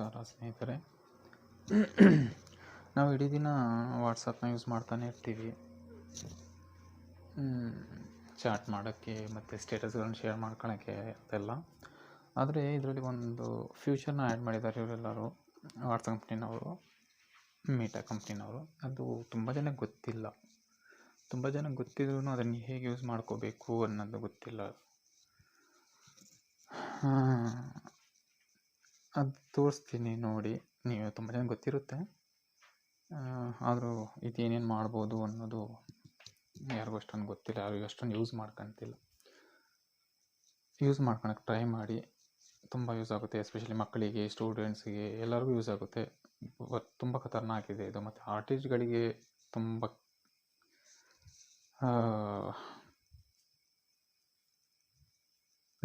ನಮಸ್ಕಾರ ಸ್ನೇಹಿತರೆ. ನಾವು ಇಡೀ ದಿನ ವಾಟ್ಸಪ್ನ ಯೂಸ್ ಮಾಡ್ತಾನೆ ಇರ್ತೀವಿ. ಚಾಟ್ ಮಾಡೋಕ್ಕೆ ಮತ್ತು ಸ್ಟೇಟಸ್ಗಳನ್ನ ಶೇರ್ ಮಾಡ್ಕೊಳಕ್ಕೆ ಅದೆಲ್ಲ ಆದರೆ ಇದರಲ್ಲಿ ಒಂದು ಫ್ಯೂಚರ್ನ ಆ್ಯಡ್ ಮಾಡಿದ್ದಾರೆ ಇವರೆಲ್ಲರೂ. ವಾಟ್ಸಪ್ ಕಂಪ್ನಿನವರು ಮೀಟಾ ಕಂಪ್ನಿನವರು ಅದು ತುಂಬ ಜನಕ್ಕೆ ಗೊತ್ತಿಲ್ಲ. ತುಂಬ ಜನಕ್ಕೆ ಗೊತ್ತಿದ್ರೂ ಅದನ್ನು ಹೇಗೆ ಯೂಸ್ ಮಾಡ್ಕೋಬೇಕು ಅನ್ನೋದು ಗೊತ್ತಿಲ್ಲ. ಅದು ತೋರಿಸ್ತೀನಿ ನೋಡಿ, ನೀವು ತುಂಬ ಜನ ಗೊತ್ತಿರುತ್ತೆ. ಆದರೂ ಇದೇನೇನು ಮಾಡ್ಬೋದು ಅನ್ನೋದು ಯಾರಿಗೂ ಅಷ್ಟೊಂದು ಗೊತ್ತಿಲ್ಲ ಯಾರಿಗೂ ಅಷ್ಟೊಂದು ಯೂಸ್ ಮಾಡ್ಕೊಂತಿಲ್ಲ. ಯೂಸ್ ಮಾಡ್ಕೊಳಕ್ಕೆ ಟ್ರೈ ಮಾಡಿ, ತುಂಬ ಯೂಸ್ ಆಗುತ್ತೆ ಎಸ್ಪೆಷಲಿ ಮಕ್ಕಳಿಗೆ ಸ್ಟೂಡೆಂಟ್ಸಿಗೆ ಎಲ್ಲರಿಗೂ ಯೂಸ್ ಆಗುತ್ತೆ. ತುಂಬ ಖತರ್ನಾಕಿದೆ ಇದು ಮತ್ತು ಆರ್ಟಿಸ್ಟ್ಗಳಿಗೆ ತುಂಬ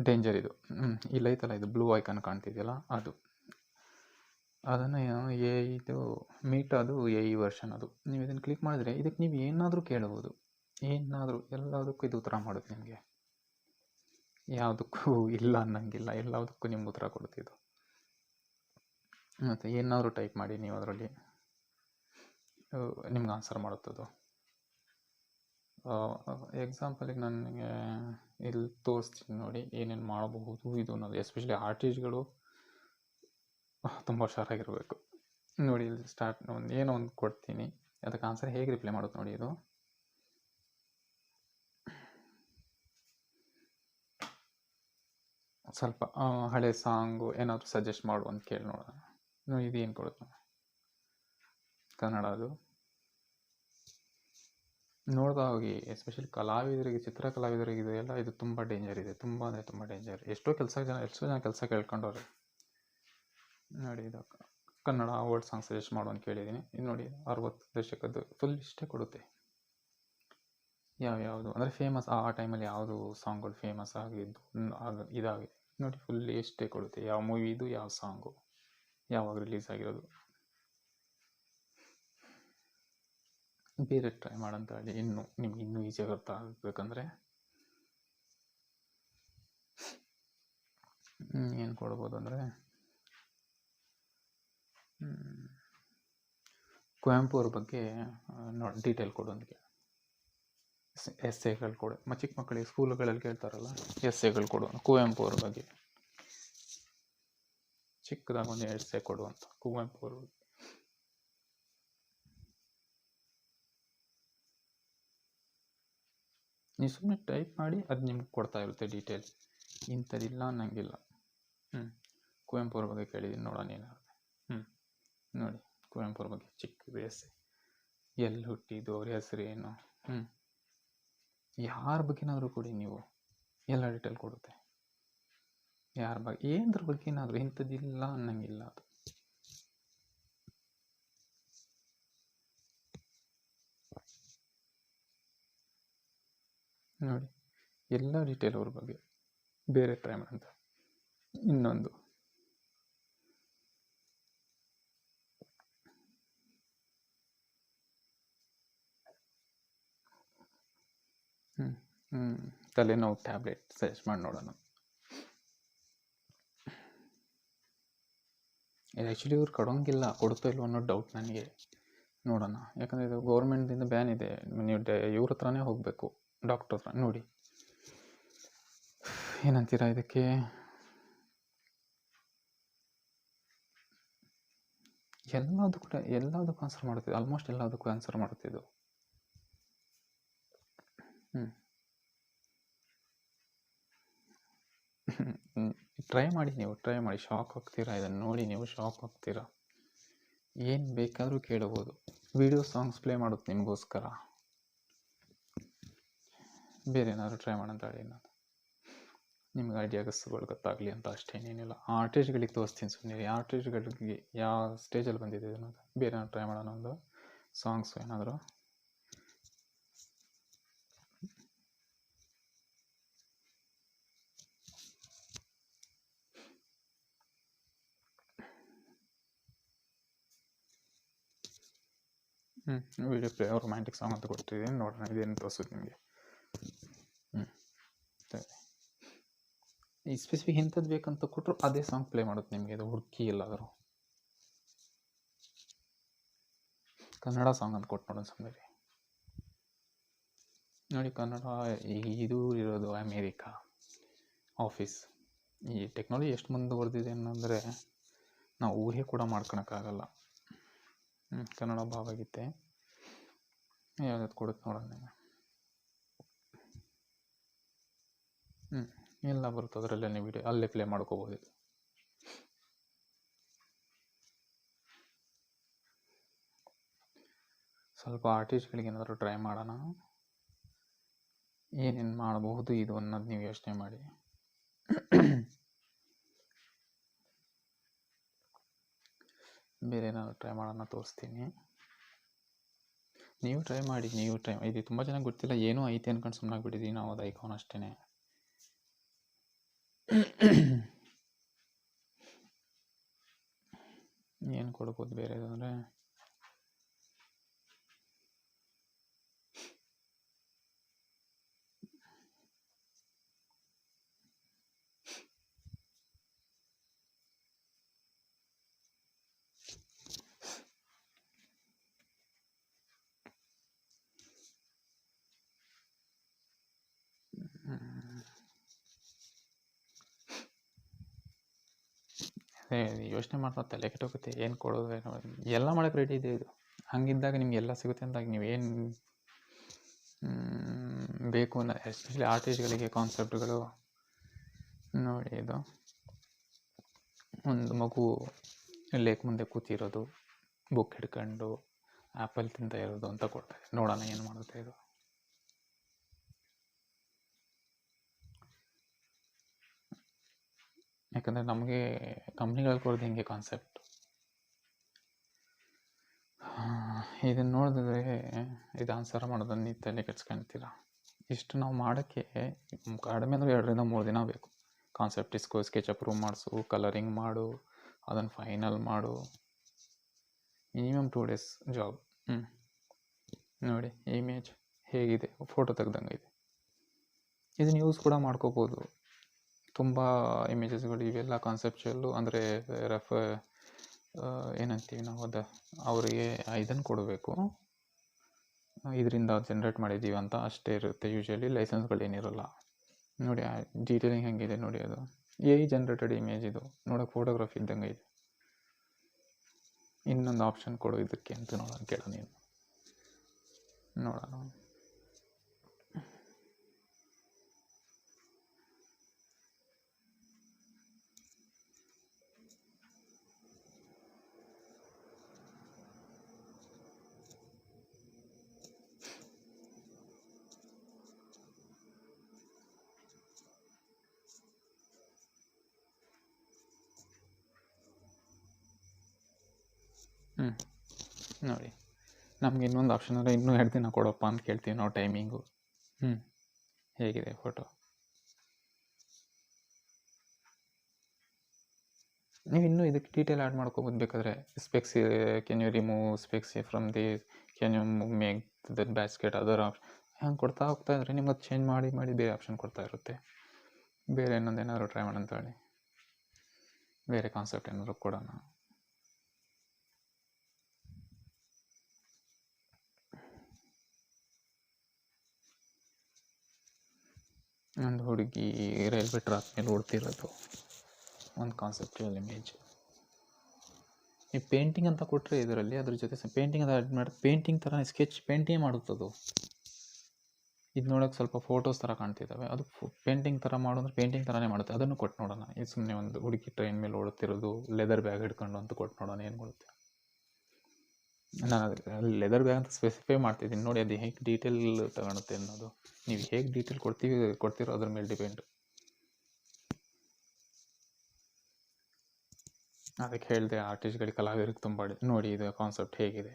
ಡೇಂಜರ್ ಇದು. ಇಲ್ಲೈತಲ್ಲ ಇದು ಬ್ಲೂ ಐಕಾನ್ ಕಾಣ್ತಿದೆಯಲ್ಲ, ಅದು. ಅದನ್ನು ಎ ಇದು ಮೀಟ್ ಅದು ಎ ಇ ವರ್ಷನ್ ಅದು. ನೀವು ಇದನ್ನು ಕ್ಲಿಕ್ ಮಾಡಿದ್ರೆ ಇದಕ್ಕೆ ನೀವು ಏನಾದರೂ ಕೇಳಬಹುದು ಏನಾದರೂ, ಎಲ್ಲದಕ್ಕೂ ಇದು ಉತ್ತರ ಮಾಡುತ್ತೆ ನಿಮಗೆ. ಯಾವುದಕ್ಕೂ ಇಲ್ಲ ಅನ್ನಂಗಿಲ್ಲ, ಎಲ್ಲದಕ್ಕೂ ನಿಮ್ಗೆ ಉತ್ತರ ಕೊಡ್ತಿದ್ದು ಮತ್ತು ಏನಾದರೂ ಟೈಪ್ ಮಾಡಿ ನೀವು ಅದರಲ್ಲಿ. ನಿಮ್ಗೆ ಆನ್ಸರ್ ಮಾಡುತ್ತದು. ಎಕ್ಸಾಂಪಲಿಗೆ ನನಗೆ ಇಲ್ಲಿ ತೋರಿಸ್ತೀನಿ ನೋಡಿ, ಏನೇನು ಮಾಡಬಹುದು ಇದು ಅನ್ನೋದು. ಎಸ್ಪೆಷಲಿ ಆರ್ಟಿಸ್ಟ್ಗಳು ತುಂಬ ಹುಷಾರಾಗಿರಬೇಕು. ನೋಡಿ, ಇಲ್ಲಿ ಸ್ಟಾರ್ಟ್ ಒಂದು, ಏನೋ ಒಂದು ಕೊಡ್ತೀನಿ. ಅದಕ್ಕೆ ಆನ್ಸರ್ ಹೇಗೆ ರಿಪ್ಲೈ ಮಾಡೋದು ನೋಡಿ ಇದು. ಸ್ವಲ್ಪ ಹಳೆ ಸಾಂಗು ಏನಾದರೂ ಸಜೆಸ್ಟ್ ಮಾಡು ಅಂತ ಕೇಳಿ ನೋಡೋಣ. ಏನು ಕೊಡುತ್ತೆ ಕನ್ನಡ ಅದು. ನೋಡ್ತಾ ಹೋಗಿ ಎಸ್ಪೆಷಲಿ ಕಲಾವಿದರಿಗೆ, ಚಿತ್ರ ಕಲಾವಿದರಿಗೆ ಇದೆಲ್ಲ ಇದು ತುಂಬ ಡೇಂಜರ್ ಇದೆ. ತುಂಬ ಅಂದರೆ ತುಂಬ ಡೇಂಜರ್ ಎಷ್ಟೋ ಕೆಲಸ ಜನ, ಎಷ್ಟೋ ಜನ ಕೆಲಸ ಕೇಳ್ಕೊಂಡವ್ರೆ. ನೋಡಿ ಇದು ಕನ್ನಡ ವರ್ಡ್ ಸಾಂಗ್ ಸಜೆಸ್ಟ್ ಮಾಡು ಅಂತ ಕೇಳಿದ್ದೀನಿ. ಇದು ನೋಡಿ ಅರವತ್ತು ದಶಕದ್ದು ಫುಲ್ ಇಷ್ಟೇ ಕೊಡುತ್ತೆ. ಯಾವ ಯಾವುದು ಅಂದರೆ ಫೇಮಸ್ ಆ ಟೈಮಲ್ಲಿ ಯಾವುದು ಸಾಂಗ್ಗಳು ಫೇಮಸ್ ಆಗಿದ್ದು, ಆಗ ಇದಾಗಿದೆ ನೋಡಿ ಫುಲ್ ಇಷ್ಟೇ ಕೊಡುತ್ತೆ. ಯಾವ ಮೂವಿದು ಯಾವ ಸಾಂಗು ಯಾವಾಗ ರಿಲೀಸ್ ಆಗಿರೋದು. ಬೇರೆ ಟ್ರೈ ಮಾಡಂತ ಹೇಳಿ ಇನ್ನೂ ನಿಮ್ಗೆ ಇನ್ನೂ ಈಸಿಯಾಗಿ ಅರ್ಥ ಆಗಬೇಕಂದ್ರೆ ಏನು ಕೊಡ್ಬೋದು ಅಂದರೆ ಕುವೆಂಪು ಅವ್ರ ಬಗ್ಗೆ ನೋಡಿ ಡೀಟೇಲ್ ಎಸ್ ಎಗಳು ಕೊಡು. ಮ ಚಿಕ್ಕ ಮಕ್ಕಳಿಗೆ ಸ್ಕೂಲ್ಗಳಲ್ಲಿ ಕೇಳ್ತಾರಲ್ಲ ಎಸ್ ಎಗಳು ಕೊಡು. ಕುವೆಂಪು ಅವ್ರ ಬಗ್ಗೆ. ಚಿಕ್ಕದಾಗ ಒಂದು ಎಸ್ ಎ ಕೊಡು ಅಂತ. ಕುವೆಂಪು ಅವ್ರ ಬಗ್ಗೆ. ನೀವು ಸುಮ್ಮನೆ ಟೈಪ್ ಮಾಡಿ ಅದು ನಿಮ್ಗೆ ಕೊಡ್ತಾ ಇರುತ್ತೆ ಡೀಟೇಲ್ಸ್ ಇಂಥದ್ದಿಲ್ಲ ಅನ್ನಂಗಿಲ್ಲ. ಹ್ಞೂ ಕುವೆಂಪು ಅವ್ರ ಬಗ್ಗೆ ಕೇಳಿದ್ದೀನಿ ನೋಡೋಣ ಏನಾಗುತ್ತೆ. ಹ್ಞೂ ನೋಡಿ ಕುವೆಂಪು ಅವ್ರ ಬಗ್ಗೆ ಚಿಕ್ಕ ವಯಸ್ಸು ಎಲ್ಲಿ ಹುಟ್ಟಿದ್ದು ಅವ್ರ ಹೆಸರು ಏನು ಹ್ಞೂ ಯಾರ ಬಗ್ಗೆನಾದರೂ ಕೊಡಿ ನೀವು. ಎಲ್ಲ ಡೀಟೇಲ್ ಕೊಡುತ್ತೆ. ಯಾರ ಬಗ್ಗೆ ಏನರ ಬಗ್ಗೆ ಏನಾದರೂ ಇಂಥದ್ದಿಲ್ಲ ಅನ್ನಂಗಿಲ್ಲ ಅದು. ನೋಡಿ, ಎಲ್ಲ ಡೀಟೇಲ್ ಅವ್ರ ಬಗ್ಗೆ ಬೇರೆ ಟ್ರೈ ಮಾಡೋಂಥ ಇನ್ನೊಂದು. ಹ್ಞೂ ಹ್ಞೂ ತಲೆನೋವು ಟ್ಯಾಬ್ಲೆಟ್ ಸಜೆಸ್ಟ್ ಮಾಡಿ ನೋಡೋಣ. ಇದು ಆ್ಯಕ್ಚುಲಿ ಇವ್ರು ಕೊಡೋಂಗಿಲ್ಲ ಕೊಡ್ತೋ ಇಲ್ವೋ ಅನ್ನೋ ಡೌಟ್ ನನಗೆ. ನೋಡೋಣ. ಯಾಕಂದರೆ ಇದು ಗೌರ್ಮೆಂಟ್ದಿಂದ ಬ್ಯಾನ್ ಇದೆ. ನೀವು ಡೇ, ಇವ್ರ ಹತ್ರನೇ ಹೋಗಬೇಕು. ಡಾಕ್ಟರ್ ನೋಡಿ. ಏನಂತೀರಾ ಇದಕ್ಕೆ? ಎಲ್ಲದಕ್ಕೂ ಕೂಡ ಎಲ್ಲದಕ್ಕೂ ಆನ್ಸರ್ ಮಾಡುತ್ತಿದ್ದು ಆಲ್ಮೋಸ್ಟ್ ಎಲ್ಲದಕ್ಕೂ ಆನ್ಸರ್ ಮಾಡುತ್ತಿದ್ದು ಹ್ಞೂ ಟ್ರೈ ಮಾಡಿ ನೀವು ಟ್ರೈ ಮಾಡಿ ಶಾಕ್ ಆಗ್ತೀರಾ ಇದನ್ನು ನೋಡಿ ನೀವು ಶಾಕ್ ಆಗ್ತೀರಾ? ಏನು ಬೇಕಾದರೂ ಕೇಳಬಹುದು ವಿಡಿಯೋ ಸಾಂಗ್ಸ್ ಪ್ಲೇ ಮಾಡುತ್ತೆ ನಿಮಗೋಸ್ಕರ. ಬೇರೆ ಏನಾದರೂ ಟ್ರೈ ಮಾಡೋಂತ ಹೇಳಿ ನಾನು ನಿಮ್ಗೆ ಐಡಿಯಾಗಸ್ಗಳು ಗೊತ್ತಾಗಲಿ ಅಂತ ಅಷ್ಟೇ ಏನೇನಿಲ್ಲ ಆ ಆರ್ಟಿಸ್ಟ್ಗಳಿಗೆ ತೋರಿಸ್ತೀನಿ ಸುಮ್ಮನೆ ಆರ್ಟಿಸ್ಟ್ಗಳಿಗೆ ಯಾವ ಸ್ಟೇಜಲ್ಲಿ ಬಂದಿದೆ ಅನ್ನೋದು ಬೇರೆ ಏನಾದ್ರು ಟ್ರೈ ಮಾಡೋಣ ಒಂದು. ಸಾಂಗ್ಸ್ ಏನಾದರೂ. ಹ್ಞೂ ವಿಡಿಯೋ ಪ್ಲೇ ರೊಮ್ಯಾಂಟಿಕ್ ಸಾಂಗ್ ಅಂತ ಕೊಟ್ಟಿದ್ದೀನಿ ನೋಡೋಣ, ಇದೇನು ತೋರಿಸುತ್ತೆ ನಿಮಗೆ. ಈ ಸ್ಪೆಸಿಫಿಕ್ ಇಂಥದ್ದು ಬೇಕಂತ ಕೊಟ್ಟರು ಅದೇ ಸಾಂಗ್ ಪ್ಲೇ ಮಾಡುತ್ತೆ ನಿಮಗೆ. ಇದು ಹುಡುಕಿ ಎಲ್ಲಾದರೂ. ಕನ್ನಡ ಸಾಂಗ್ ಅಂತ ಕೊಟ್ಟು ನೋಡೋಣ ಸಂಬರಿ ನೋಡಿ ಕನ್ನಡ ಇದು ಇರೋದು ಅಮೇರಿಕಾ ಆಫೀಸ್ ಈ ಟೆಕ್ನಾಲಜಿ ಎಷ್ಟು ಮುಂದುವರೆದಿದೆ ಅನ್ನೋಂದರೆ ನಾವು ಊಹೆ ಕೂಡ ಮಾಡ್ಕೊಳಕ್ಕಾಗಲ್ಲ ಕನ್ನಡ ಭಾವಾಗೀತೆ ಯಾವ್ದು ಕೊಡುತ್ತೆ ನೋಡೋಣ ಹ್ಞೂ ಎಲ್ಲ ಬರುತ್ತೆ ಅದರಲ್ಲೇ ನೀವು ವಿಡಿಯೋ ಅಲ್ಲೇ ಪ್ಲೇ ಮಾಡ್ಕೋಬೋದು. ಸ್ವಲ್ಪ ಆರ್ಟಿಸ್ಟ್ಗಳಿಗೆ ಏನಾದರೂ ಟ್ರೈ ಮಾಡೋಣ. ಏನೇನು ಮಾಡಬಹುದು ಇದು ಅನ್ನೋದು ನೀವು ಯೋಚನೆ ಮಾಡಿ. ಬೇರೆ ಏನಾದರೂ ಟ್ರೈ ಮಾಡೋಣ ತೋರಿಸ್ತೀನಿ. ನೀವು ಟ್ರೈ ಮಾಡಿ, ನೀವು ಟ್ರೈ ಇದು ತುಂಬ ಚೆನ್ನಾಗಿ ಗೊತ್ತಿಲ್ಲ, ಏನೂ ಐತೆ ಅನ್ಕೊಂಡು ಸುಮ್ಮನೆ ಬಿಟ್ಟಿದ್ದೀವಿ ನಾವು ಅದು ಐಕಾನ್ ಅಷ್ಟೇ ಏನು ಕೊಡ್ಬೋದು ಬೇರೆ ಅಂದರೆ ಯೋಚನೆ ಮಾಡ್ತಾ ತಲೆ ಕೆಟ್ಟೋಗುತ್ತೆ, ಏನು ಕೊಡೋದು ಏನೋ. ಎಲ್ಲ ಮಾಡೋಕ್ಕೆ ರೆಡಿ ಇದೆ ಇದು. ಹಂಗಿದ್ದಾಗ ನಿಮ್ಗೆ ಎಲ್ಲ ಸಿಗುತ್ತೆ ಅಂದಾಗ ನೀವೇನು ಬೇಕು ಅನ್ನೋ ಎಸ್ಪೆಷಲಿ ಆರ್ಟಿಸ್ಟ್ಗಳಿಗೆ ಕಾನ್ಸೆಪ್ಟ್ಗಳು ನೋಡಿ ಇದು. ಒಂದು ಮಗು ಲೇಕ್ ಮುಂದೆ ಕೂತಿರೋದು ಬುಕ್ ಹಿಡ್ಕೊಂಡು ಆ್ಯಪಲ್ ತಿಂತ ಇರೋದು ಅಂತ ಕೊಡ್ತಾರೆ. ನೋಡೋಣ ಏನು ಮಾಡುತ್ತೆ ಇದು. ಯಾಕಂದರೆ ನಮಗೆ ಕಂಪ್ನಿಗಳು ಕೊಡೋದು ಹಿಂಗೆ ಕಾನ್ಸೆಪ್ಟ್ ಇದನ್ನು ನೋಡಿದ್ರೆ ಇದು ಆನ್ಸರ್ ಮಾಡೋದನ್ನು ನೀವು ತಲೆ ಕೆಡ್ಸ್ಕೊಳ್ತೀರಾ ಇಷ್ಟು ನಾವು ಮಾಡೋಕ್ಕೆ ಕಡಿಮೆ ಅಂದರೆ ಎರಡರಿಂದ ಮೂರು ದಿನ ಬೇಕು. ಕಾನ್ಸೆಪ್ಟ್ ಇಸ್ಕೋ ಸ್ಕೆಚ್ ಅಪ್ರೂವ್ ಮಾಡಿಸು ಕಲರಿಂಗ್ ಮಾಡು ಅದನ್ನು ಫೈನಲ್ ಮಾಡು. ಮಿನಿಮಮ್ ಟೂ ಡೇಸ್ ಜಾಬ್ ಹ್ಞೂ ನೋಡಿ ಇಮೇಜ್ ಹೇಗಿದೆ ಫೋಟೋ ತೆಗ್ದಂಗೆ ಇದೆ. ಇದನ್ನು ಯೂಸ್ ಕೂಡ ಮಾಡ್ಕೋಬೋದು. ತುಂಬ ಇಮೇಜಸ್ಗಳು ಇವೆಲ್ಲ ಕಾನ್ಸೆಪ್ಚುಯಲ್ಲು ಅಂದರೆ, ರೆಫ ಏನಂತೀವಿ ನಾವು ಅದು, ಅವರಿಗೆ ಇದನ್ನು ಕೊಡಬೇಕು. ಇದರಿಂದ ಜನ್ರೇಟ್ ಮಾಡಿದ್ದೀವಿ ಅಂತ ಅಷ್ಟೇ ಇರುತ್ತೆ. ಯೂಶ್ವಲಿ ಲೈಸೆನ್ಸ್ಗಳೇನಿರಲ್ಲ ನೋಡಿ ಡೀಟೇಲಿಂಗ್ ಹೆಂಗಿದೆ ನೋಡಿ ಅದು. ಎ ಜನ್ರೇಟೆಡ್ ಇಮೇಜ್ ಇದು. ನೋಡೋಕೆ ಫೋಟೋಗ್ರಫಿ ಇದ್ದಂಗೆ ಇದೆ. ಇನ್ನೊಂದು ಆಪ್ಷನ್ ಕೊಡು ಇದಕ್ಕೆ ಅಂತ ನೋಡೋಣ, ಕೇಳೋಣ ನೀನು ನೋಡೋಣ. ಹ್ಞೂ ನೋಡಿ, ನಮ್ಗೆ ಇನ್ನೊಂದು ಆಪ್ಷನ್ ಅಂದರೆ ಇನ್ನೂ ಎರಡು ದಿನ ಕೊಡಪ್ಪ ಅಂತ ಕೇಳ್ತೀವಿ ನಾವು ಟೈಮಿಂಗು ಹ್ಞೂ ಹೇಗಿದೆ ಫೋಟೋ ನೀವು ಇನ್ನೂ ಇದಕ್ಕೆ ಡೀಟೇಲ್ ಆ್ಯಡ್ ಮಾಡ್ಕೊಬೋದು ಬೇಕಾದರೆ. Specs can you remove specs from the can you make the basket other option ಹಂಗೆ ಕೊಡ್ತಾ ಹೋಗ್ತಾ ಇದ್ರೆ ನಿಮ್ಮದು ಚೇಂಜ್ ಮಾಡಿ ಮಾಡಿ ಬೇರೆ ಆಪ್ಷನ್ ಕೊಡ್ತಾ ಇರುತ್ತೆ. ಬೇರೆ ಇನ್ನೊಂದು ಏನಾದರೂ ಟ್ರೈ ಮಾಡೋಣ ಹೇಳಿ. ಬೇರೆ ಕಾನ್ಸೆಪ್ಟ್ ಏನಾದರೂ ಕೊಡೋಣ. ಒಂದು ಹುಡುಗಿ ರೈಲ್ವೆ ಟ್ರ್ಯಾಕ್ ಮೇಲೆ ಓಡ್ತಿರೋದು. ಒಂದು ಕಾನ್ಸೆಪ್ಚುಯಲ್ ಇಮೇಜ್ ಈ ಪೇಂಟಿಂಗ್ ಅಂತ ಕೊಟ್ಟರೆ ಇದರಲ್ಲಿ ಅದ್ರ ಜೊತೆ ಪೇಂಟಿಂಗ್ ಅದು ಆ್ಯಡ್ ಮಾಡಿ ಪೇಂಟಿಂಗ್ ಥರ ಸ್ಕೆಚ್ ಪೇಂಟಿಂಗ್ ಮಾಡುತ್ತದು? ಇದು ನೋಡೋಕೆ ಸ್ವಲ್ಪ ಫೋಟೋಸ್ ಥರ ಕಾಣ್ತಿದ್ದಾವೆ ಅದು ಪೇಂಟಿಂಗ್ ಥರ ಮಾಡು ಪೇಂಟಿಂಗ್ ಥರನೇ ಮಾಡುತ್ತೆ. ಅದನ್ನು ಕೊಟ್ಟು ನೋಡೋಣ. ಇದು ಸುಮ್ಮನೆ ಒಂದು ಹುಡುಗಿ ಟ್ರೈನ್ ಮೇಲೆ ಓಡುತ್ತಿರೋದು ಲೆದರ್ ಬ್ಯಾಗ್ ಹಿಡ್ಕೊಂಡು ಅಂತ ಕೊಟ್ಟು ನೋಡೋಣ ಏನು ಮಾಡುತ್ತೆ ನಾನು ಲೆದರ್ ಬ್ಯಾಗ್ ಅಂತ ಸ್ಪೆಸಿಫೈ ಮಾಡ್ತಿದ್ದೀನಿ. ನೋಡಿ ಅದು ಹೇಗೆ ಡೀಟೇಲ್ ತಗೊಳುತ್ತೆ ಅನ್ನೋದು. ನೀವು ಹೇಗೆ ಡೀಟೇಲ್ ಕೊಡ್ತೀವಿ, ಕೊಡ್ತೀರೋ ಅದ್ರ ಮೇಲೆ ಡಿಪೆಂಡ್ ಅದಕ್ಕೆ ಹೇಳಿದೆ ಆರ್ಟಿಸ್ಟ್ಗಳಿಗೆ ಕಲಾವಿದರಿಗೆ ತುಂಬ ನೋಡಿ ಇದು ಕಾನ್ಸೆಪ್ಟ್ ಹೇಗಿದೆ.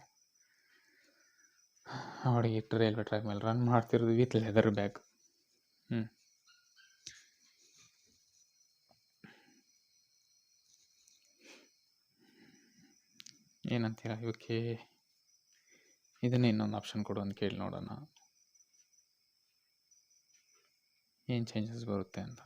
ಹುಡುಗಿ ರೈಲ್ವೆ ಟ್ರ್ಯಾಕ್ ಮೇಲೆ ರನ್ ಮಾಡ್ತಿರೋದು ವಿತ್ ಲೆದರ್ ಬ್ಯಾಗ್ ಹ್ಞೂ ಏನಂತೀರ? ಇವಕ್ಕೆ ಇದನ್ನೇ ಇನ್ನೊಂದು ಆಪ್ಷನ್ ಕೊಡು ಅಂತ ಕೇಳಿ ನೋಡೋಣ. ಏನು ಚೇಂಜಸ್ ಬರುತ್ತೆ ಅಂತ?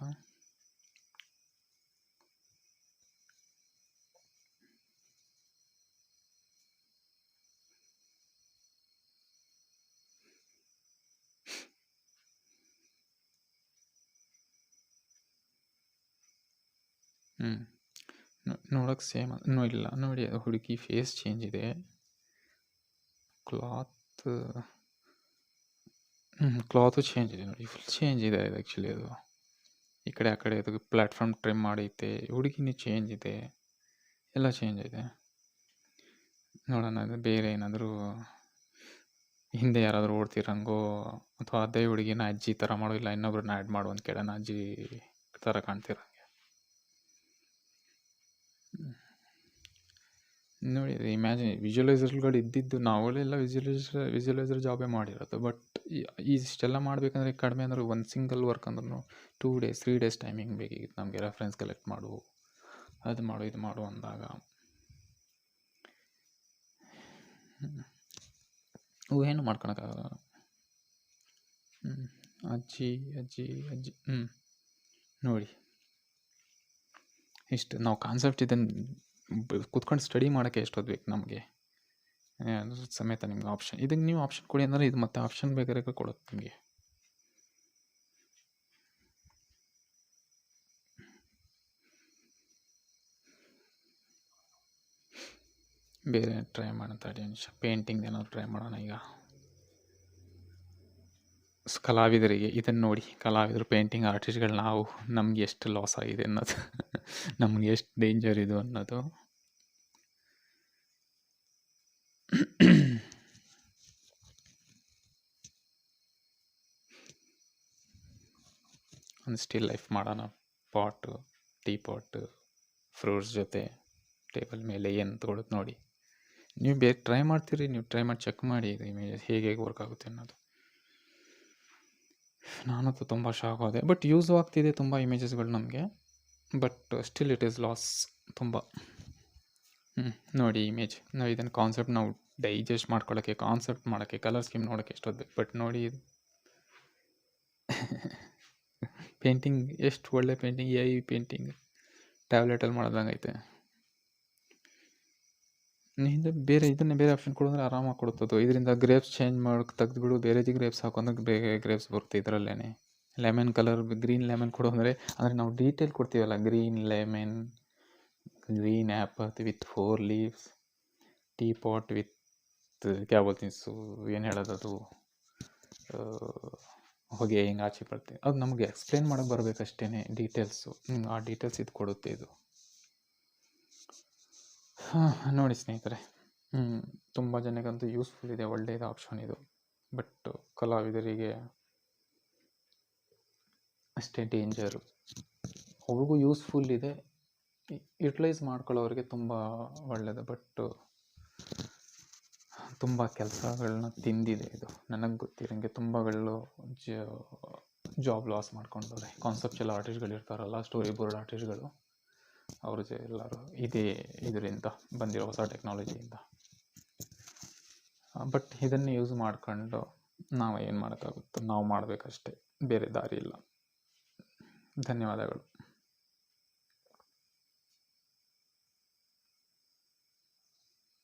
ನೋಡೋಕೆ ಸೇಮ್ ಇನ್ನೂ ಇಲ್ಲ ನೋಡಿ ಅದು ಹುಡುಗಿ ಫೇಸ್ ಚೇಂಜ್ ಇದೆ ಕ್ಲಾತ್ ಕ್ಲಾತು ಚೇಂಜ್ ಇದೆ ನೋಡಿ ಫುಲ್ ಚೇಂಜ್ ಇದೆ ಇದು ಆ್ಯಕ್ಚುಲಿ ಅದು ಈ ಕಡೆ, ಆ ಕಡೆ ಅದು ಪ್ಲ್ಯಾಟ್ಫಾರ್ಮ್ ಟ್ರಿಮ್ ಮಾಡೈತೆ. ಹುಡುಗಿನೂ ಚೇಂಜ್ ಇದೆ ಎಲ್ಲ ಚೇಂಜ್ ಇದೆ ನೋಡೋಣ ಅದು ಬೇರೆ ಏನಾದರೂ ಹಿಂದೆ ಯಾರಾದರೂ ಓಡ್ತಿರಂಗೋ, ಅಥವಾ ಅದೇ ಹುಡುಗಿನ ಅಜ್ಜಿ ಥರ ಮಾಡೋ, ಇಲ್ಲ ಇನ್ನೊಬ್ರನ್ನ ಆ್ಯಡ್ ಮಾಡು ಅಂತ ಕೇಳೋಣ. ಅಜ್ಜಿ ಥರ ಕಾಣ್ತಿರಂಗೆ ನೋಡಿ ಇಮ್ಯಾಜಿನ್ ವಿಜುವಲೈಸರ್ಗಳು ಇದ್ದಿದ್ದು ನಾವುಗಳೆಲ್ಲ ವಿಜುವಲೈಸರ್ ವಿಜುವಲೈಸರ್ ಜಾಬೇ ಮಾಡಿರೋದು. ಬಟ್ ಇಷ್ಟೆಲ್ಲ ಮಾಡಬೇಕಂದ್ರೆ ಕಡಿಮೆ ಅಂದ್ರೆ ಒಂದು ಸಿಂಗಲ್ ವರ್ಕ್ ಅಂದ್ರೂ two days three days timing ಬೇಕಿತ್ತು. ನಮಗೆ ರೆಫರೆನ್ಸ್ ಕಲೆಕ್ಟ್ ಮಾಡು, ಅದು ಮಾಡು, ಇದು ಮಾಡು ಅಂದಾಗ. ಅವು ಏನು ಮಾಡ್ಕೊಳಕ್ಕಾಗಲ್ಲ ಹ್ಞೂ ಅಜ್ಜಿ ಅಜ್ಜಿ ಅಜ್ಜಿ. ಹ್ಞೂ ನೋಡಿ. ಇಷ್ಟು, ನಾವು ಕಾನ್ಸೆಪ್ಟ್ ಇದನ್ನು ಕೂತ್ಕೊಂಡು ಸ್ಟಡಿ ಮಾಡೋಕ್ಕೆ ಎಷ್ಟೊತ್ತು ಬೇಕು ನಮಗೆ? ಸಮೇತ ನಿಮ್ಗೆ ಆಪ್ಷನ್ ಇದಕ್ಕೆ ನೀವು ಆಪ್ಷನ್ ಕೊಡಿ ಅಂದರೆ ಇದು ಮತ್ತೆ ಆಪ್ಷನ್ ಬೇಕಾದ್ರೆ ಕೊಡುತ್ತೆ ನಿಮಗೆ. ಬೇರೆ ಟ್ರೈ ಮಾಡೋಣ ತಡಿ ನಿಮಿಷ ಪೇಂಟಿಂಗ್ ಏನಾದ್ರು ಟ್ರೈ ಮಾಡೋಣ ಈಗ. ಕಲಾವಿದರಿಗೆ ಇದನ್ನು ನೋಡಿ ಕಲಾವಿದರು ಪೇಂಟಿಂಗ್ ಆರ್ಟಿಸ್ಟ್ಗಳು ನಾವು ನಮ್ಗೆ ಎಷ್ಟು ಲಾಸ್ ಆಗಿದೆ ಅನ್ನೋದು, ನಮ್ಗೆ ಎಷ್ಟು ಡೇಂಜರ್ ಇದು ಅನ್ನೋದು. ಒಂದು ಸ್ಟಿಲ್ ಲೈಫ್ ಮಾಡೋಣ. ಪಾಟು ಟೀ ಪಾಟು ಫ್ರೂಟ್ಸ್ ಜೊತೆ ಟೇಬಲ್ ಮೇಲೆ ಏನು ತೊಗೊಳುತ್ತೆ ನೋಡಿ. ನೀವು ಬೇರೆ ಟ್ರೈ ಮಾಡ್ತೀರಿ, ನೀವು ಟ್ರೈ ಮಾಡಿ ಚೆಕ್ ಮಾಡಿ, ಇದು ಇಮೇಜ್ ಹೇಗೆ ಹೇಗೆ ವರ್ಕ್ ಆಗುತ್ತೆ ಅನ್ನೋದು. ನಾನಂತೂ ತುಂಬ ಶಾಕ್ ಆದೆ. ಬಟ್ ಯೂಸು ಆಗ್ತಿದೆ ತುಂಬ ಇಮೇಜಸ್ಗಳು ನಮಗೆ. But still it is loss ತುಂಬ. ಹ್ಞೂ ನೋಡಿ ಇಮೇಜ್ ನಾವು ಇದನ್ನು ಕಾನ್ಸೆಪ್ಟ್ ನಾವು ಡೈಜೆಸ್ಟ್ ಮಾಡ್ಕೊಳ್ಳೋಕ್ಕೆ ಕಾನ್ಸೆಪ್ಟ್ ಮಾಡೋಕ್ಕೆ ಕಲರ್ ಸ್ಕೀಮ್ ನೋಡೋಕ್ಕೆ ಎಷ್ಟೊತ್ತು ಬೇಕು. ಬಟ್ ನೋಡಿ ಇದು. ಪೇಂಟಿಂಗ್ ಎಷ್ಟು ಒಳ್ಳೆ ಪೇಂಟಿಂಗ್ ಎ ಐ ಪೇಂಟಿಂಗ್ ಟ್ಯಾಬ್ಲೆಟಲ್ಲಿ ಮಾಡೋದಂಗೈತೆ. ಹಿಂದೆ ಬೇರೆ ಇದನ್ನೇ ಬೇರೆ ಆಪ್ಷನ್ ಕೊಡಿದ್ರೆ ಆರಾಮಾಗಿ ಕೊಡ್ತದೆ. ಇದರಿಂದ ಗ್ರೇಪ್ಸ್ ಚೇಂಜ್ ಮಾಡಿ ತೆಗೆದುಬಿಡು, ಬೇರೆ ಗ್ರೇಪ್ಸ್ ಹಾಕೊಂಡ್ರೆ ಬೇರೆ ಗ್ರೇಪ್ಸ್ ಬರುತ್ತೆ ಇದರಲ್ಲೇ ಲೆಮನ್ ಕಲರ್ ಗ್ರೀನ್ ಲೆಮನ್ ಕೊಡು ಅಂದರೆ ನಾವು detail ಕೊಡ್ತೀವಲ್ಲ green lemon green apple with four leaves tea pot with ಕ್ಯಾ ತಿನ್ಸು ಏನು ಹೇಳೋದದು? ಹೊಗೆ ಹಿಂಗೆ ಆಚೆ ಬರ್ತೀವಿ. ಅದು ನಮಗೆ ಎಕ್ಸ್ಪ್ಲೇನ್ ಮಾಡೋಕ್ಕೆ ಬರಬೇಕಷ್ಟೇ ಡೀಟೇಲ್ಸು ಆ ಡೀಟೇಲ್ಸ್ ಇದು ಕೊಡುತ್ತೆ ಇದು. ನೋಡಿ ಸ್ನೇಹಿತರೆ. ತುಂಬ ಜನಕ್ಕಂತೂ ಯೂಸ್ಫುಲ್ ಇದೆ, ಒಳ್ಳೆಯದು ಆಪ್ಷನ್ ಇದು. ಬಟ್ ಕಲಾವಿದರಿಗೆ ಅಷ್ಟೇ ಡೇಂಜರು ಅವ್ರಿಗೂ ಯೂಸ್ಫುಲ್ ಇದೆ. ಯುಟಿಲೈಸ್ ಮಾಡ್ಕೊಳ್ಳೋರಿಗೆ ತುಂಬ ಒಳ್ಳೆಯದು ಬಟ್ ತುಂಬ ಕೆಲಸಗಳನ್ನ ತಿಂದಿದೆ ಇದು. ನನಗೆ ಗೊತ್ತಿರೋಂಗೆ ತುಂಬಗಳು ಜಾಬ್ ಲಾಸ್ ಮಾಡ್ಕೊಂಡವ್ರೆ. ಕಾನ್ಸೆಪ್ಚುಲ್ ಆರ್ಟಿಸ್ಟ್ಗಳು ಇರ್ತಾರಲ್ಲ ಸ್ಟೋರಿ ಬೋರ್ಡ್ ಆರ್ಟಿಸ್ಟ್ಗಳು ಅವರು ಎಲ್ಲರೂ ಇದೇ ಇದರಿಂದ ಬಂದಿರೋ ಹೊಸ ಟೆಕ್ನಾಲಜಿಯಿಂದ. ಬಟ್ ಇದನ್ನು ಯೂಸ್ ಮಾಡ್ಕೊಂಡು ನಾವು ಏನು ಮಾಡೋಕ್ಕಾಗುತ್ತೋ ನಾವು ಮಾಡಬೇಕಷ್ಟೇ, ಬೇರೆ ದಾರಿ ಇಲ್ಲ. ಧನ್ಯವಾದಗಳು.